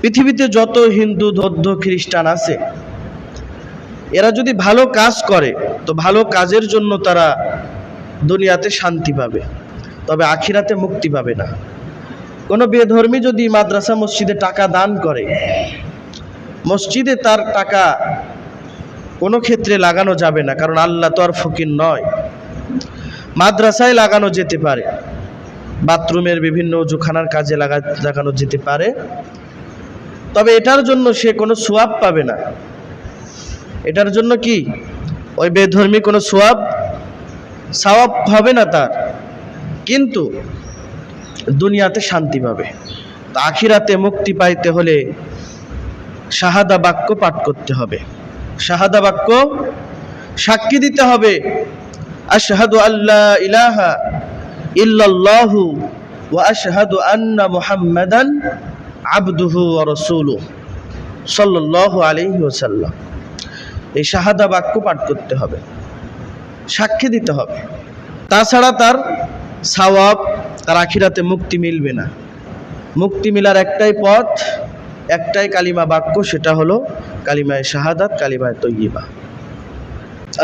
পৃথিবীতে যত হিন্দু বৌদ্ধ খ্রিস্টান আছে, এরা যদি ভালো কাজ করে, তো ভালো কাজের জন্য তারা দুনিয়াতে শান্তি পাবে, তবে আখিরাতে মুক্তি পাবে না। কোনো বেধর্মী যদি মাদ্রাসা, মসজিদে টাকা দান করে, মসজিদে তার টাকা কোনো ক্ষেত্রে লাগানো যাবে না, কারণ আল্লাহ তো আর ফকির নয়। মাদ্রাসায় লাগানো যেতে পারে, বাথরুমের বিভিন্ন অজুখানার কাজে লাগা লাগানো যেতে পারে তবে এটার জন্য সে কোনো সোয়াব পাবে না। এটার জন্য কি? ওই বেধর্মী কোনো সোয়াব সওয়াব হবে না তার। কিন্তু দুনিয়াতে শান্তি পাবে। আখিরাতে মুক্তি পাইতে হলে শাহাদা বাক্য পাঠ করতে হবে। শাহাদা বাক্য সাক্ষী দিতে হবে। আশহাদু আল্লাহ ইলাহা ইল্লাল্লাহু ওয়া আশহাদু আন্না মুহাম্মাদান আবদুহু ওয়া রাসূলুহু সাল্লাল্লাহু আলাইহি ওয়াসাল্লাম। এই শাহাদা বাক্য পাঠ করতে হবে, সাক্ষী দিতে হবে। তাছাড়া তার সওয়াব, তার আখিরাতে মুক্তি মিলবে না। মুক্তি মিলার একটাই পথ, একটাই কালিমা বাক্য, সেটা হলো কালিমায় শাহাদাত, কালিমায় তৈয়বা।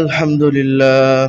আলহামদুলিল্লাহ।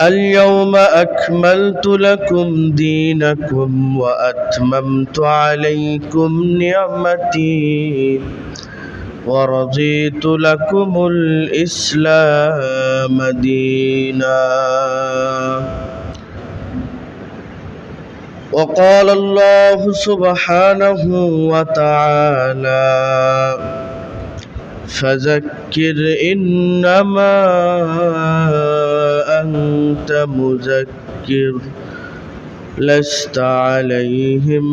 اليوم أكملت لكم دينكم وأتممت عليكم نعمتي ورضيت لكم الإسلام دينا. وقال الله سبحانه وتعالى فذكر إنما أنت مذكر لست عليهم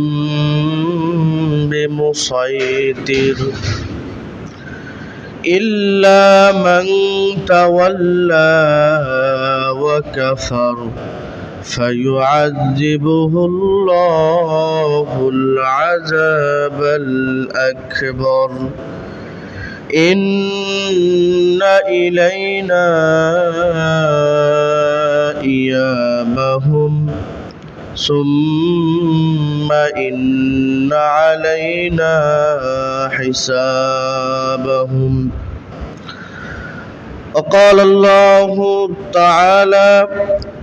بمسيطر إلا من تولى وكفر فيعذبه الله العذاب الأكبر إن إلينا إيامهم ثم إن علينا حسابهم وقال الله تعالى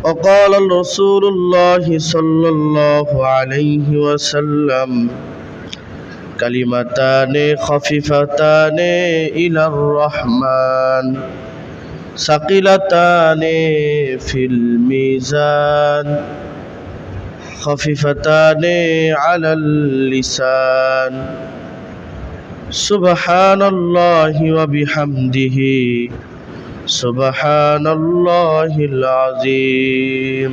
وقال الرسول الله صلى الله عليه وسلم কালিমাতানে খফিফাতানে ইলার রহমান সাকিলাতানে ফিল মিজান খফিফাতানে আলাল লিসান সুবহানাল্লাহি ওয়া বিহামদিহি সুবহানাল্লাহিল আযীম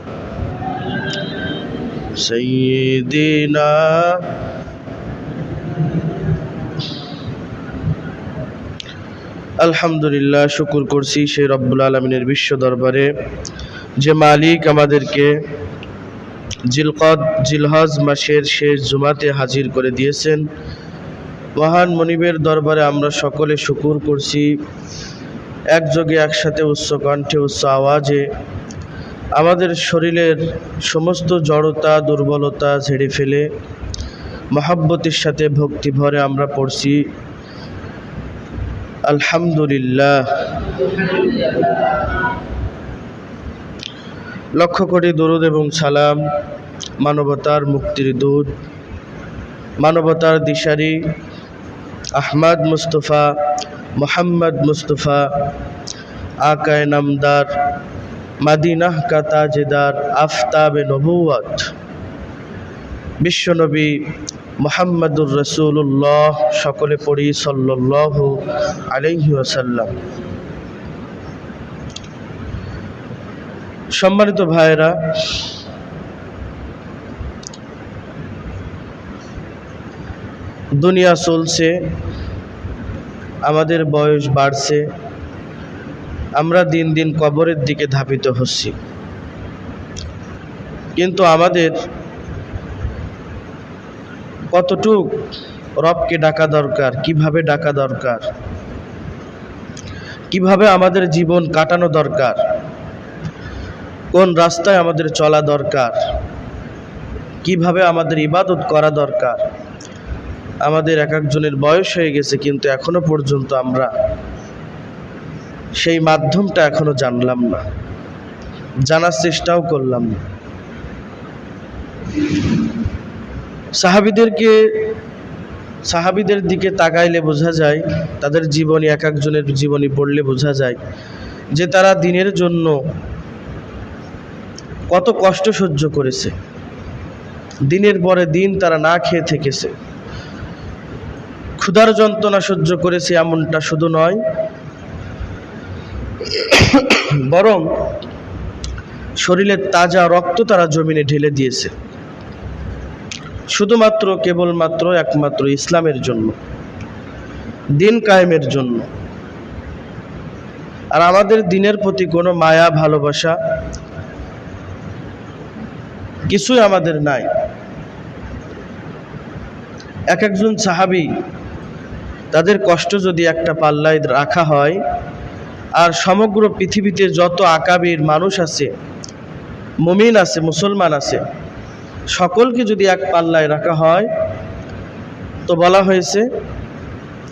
سيدنا আলহামদুলিল্লাহ শুকুর করছি সেই রব্বুল আলমিনের বিশ্ব দরবারে যে মালিক আমাদেরকে জিলকদ জিলহজ মাসের শেষ জুমাতে হাজির করে দিয়েছেন মহান মনিবের দরবারে আমরা সকলে শুকুর করছি একযোগে একসাথে উচ্চ কণ্ঠে উচ্চ আওয়াজে আমাদের শরীরের সমস্ত জড়তা, দুর্বলতা ঝেড়ে ফেলে মহাব্বতের সাথে ভক্তি ভরে আমরা পড়ছি, আলহামদুলিল্লাহ। লক্ষ কোটি দরুদ এবং সালাম, মানবতার মুক্তির দূত, মানবতার দিশারি, আহমদ মুস্তফা, মোহাম্মদ মুস্তফা, আকায় নামদার মাদিনাহ কা তাজেদার আফতাবে নবুয়াত বিশ্বনবী মোহাম্মদুর রসুল্লাহ সকলে পড়ি সাল্লাহ আলহি আসাল্লাম সম্মানিত ভাইয়েরা, দুনিয়া চলছে, আমাদের বয়স বাড়ছে আমরা দিন দিন কবরের দিকে ধাবিত হচ্ছি। কিন্তু আমাদের কতটুক রবকে ডাকা দরকার, কীভাবে ডাকা দরকার, কীভাবে আমাদের জীবন কাটানো দরকার, কোন রাস্তায় আমাদের চলা দরকার, কীভাবে আমাদের ইবাদত করা দরকার, আমাদের এক একজনের বয়স হয়ে গেছে, কিন্তু এখনও পর্যন্ত আমরা সেই মাধ্যমটা এখনও জানলাম না। জানার চেষ্টাও করলাম না। সাহাবিদেরকে, সাহাবিদের দিকে তাকাইলে বোঝা যায়, তাদের জীবনী এক একজনের জীবনী পড়লে বোঝা যায় যে তারা দিনের জন্য কত কষ্ট সহ্য করেছে। দিনের পরে দিন তারা না খেয়ে থেকেছে। ক্ষুধার যন্ত্রণা সহ্য করেছে এমনটা শুধু নয় বরং শরীরের তাজা রক্ত তারা জমিনে ঢেলে দিয়েছে। শুধুমাত্র কেবলমাত্র একমাত্র ইসলামের জন্য, দিন কায়েমের জন্য। আর আমাদের দিনের প্রতি কোনো মায়া, ভালোবাসা কিছুই আমাদের নাই। এক একজন সাহাবি তাদের কষ্ট যদি একটা পাল্লায় রাখা হয় আর সমগ্র পৃথিবীতে যত আকাবির মানুষ আছে, মুমিন আছে, মুসলমান আছে, সকলকে যদি এক পাল্লায় রাখা হয়, তো বলা হয়েছে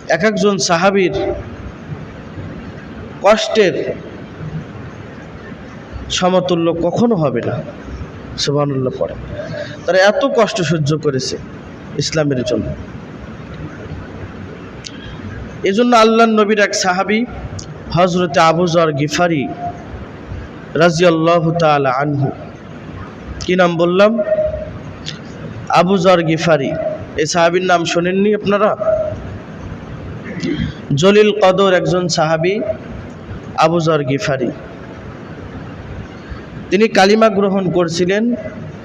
এক একজন সাহাবির কষ্টের সমতুল্য কখনো হবে না। সুবানুল্লাহ পড়ে। তারা এত কষ্ট সহ্য করেছে ইসলামের জন্য। এজন্য আল্লাহ নবীর এক সাহাবি হজরতে আবুজর গিফারি রাজিয়াল্লাহ তালা আনহু। কি নাম বললাম? আবুজর গিফারি। এই সাহাবির নাম শোনেননি আপনারা? জলিল কদর একজন সাহাবি আবুজর গিফারি। তিনি কালিমা গ্রহণ করছিলেন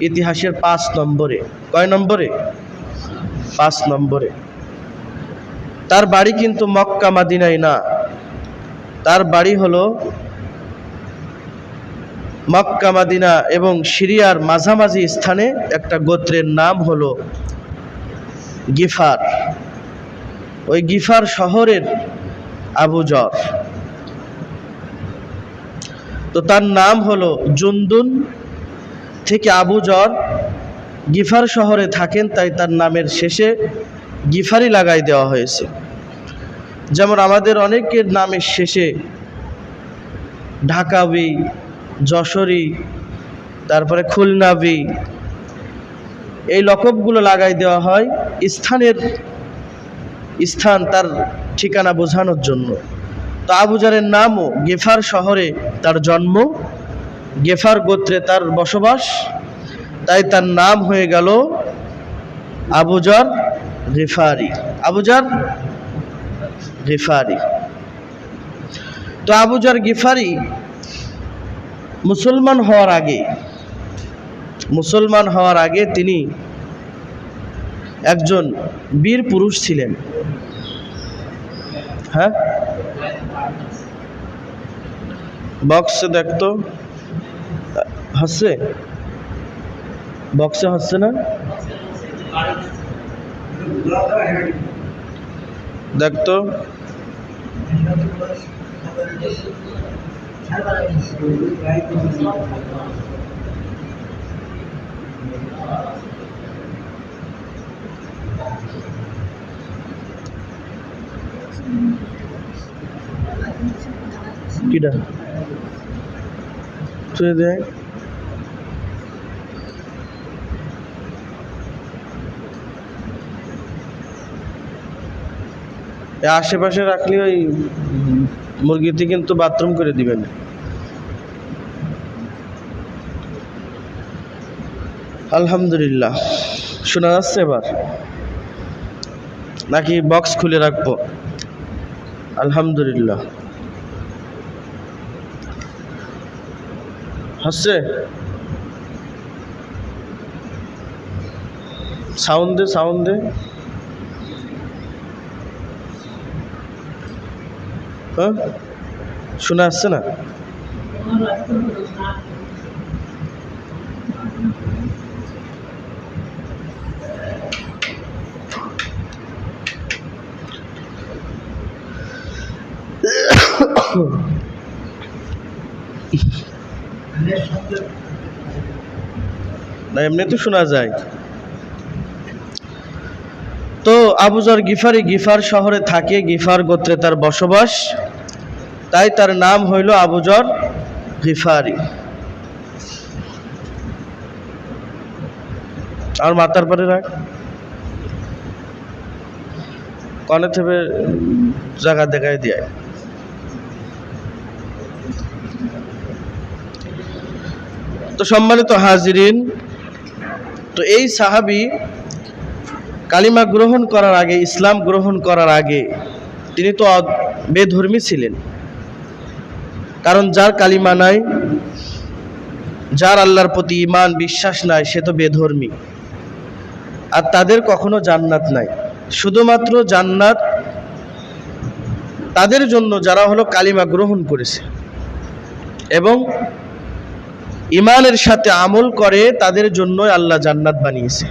ইতিহাসের পাঁচ নম্বরে। কয় নম্বরে? পাঁচ নম্বরে। তার বাড়ি কিন্তু মক্কা মাদিনায় না। তার বাড়ি হলো মক্কা, মাদিনা এবং সিরিয়ার মাঝামাঝি স্থানে একটা গোত্রের নাম হলো গিফার। ওই গিফার শহরের আবুজর তো তার নাম হলো জুন্দুন। থেকে আবুজর গিফার শহরে থাকেন, তাই তার নামের শেষে গিফারি লাগাই দেওয়া হয়েছে। যেমন আমাদের অনেকের নামের শেষে ঢাকাবি, যশোরী, তারপরে খুলনাবি, এই লকবগুলো লাগাই দেওয়া হয় স্থানের স্থান তার ঠিকানা বোঝানোর জন্য। তো আবুজারের নামও গেফার শহরে তার জন্ম, গেফার গোত্রে তার বসবাস, তাই তার নাম হয়ে গেল আবুজার গেফারি। আবুজার গেফারি। তো আবুজার গিফারি মুসলমান হওয়ার আগে, মুসলমান হওয়ার আগে তিনি একজন বীর পুরুষ ছিলেন। হ্যাঁ? বক্সে দেখতো, হাসছে? বক্সে হাসছে না? দেখতো কিটা? তুই দেখ। আশেপাশে রাখলে ওই মুরগিতে কিন্তু বাথরুম করে দিবেন আলহামদুলিল্লাহ, শোনা যাচ্ছে এবার? নাকি বক্স খুলে রাখব? আলহামদুলিল্লাহ। হচ্ছে? Sound sound. হ্যাঁ? শোনা আসছে না? না এমনি তো শোনা যায়। তো আবুজার গিফারি গিফার শহরে থাকে, গিফার গোত্রে তার বসবাস। তাই তার নাম হইল আবুজর গিফারি। আর মাথার পরে রাখ। কনে থেকে জায়গা দেখাই দিয়ে তো সম্মানিত হাজিরিন, তো এই সাহাবি কালিমা গ্রহণ করার আগে, ইসলাম গ্রহণ করার আগে তিনি তো বেধর্মী ছিলেন। কারণ যার কালিমা নাই, যার আল্লাহর প্রতি ইমান বিশ্বাস নাই, সে তো বেধর্মী। আর তাদের কখনো জান্নাত নাই। শুধুমাত্র জান্নাত তাদের জন্য যারা হলো কালিমা গ্রহণ করেছে। এবং ইমানের সাথে আমল করে তাদের জন্য আল্লাহ জান্নাত বানিয়েছে।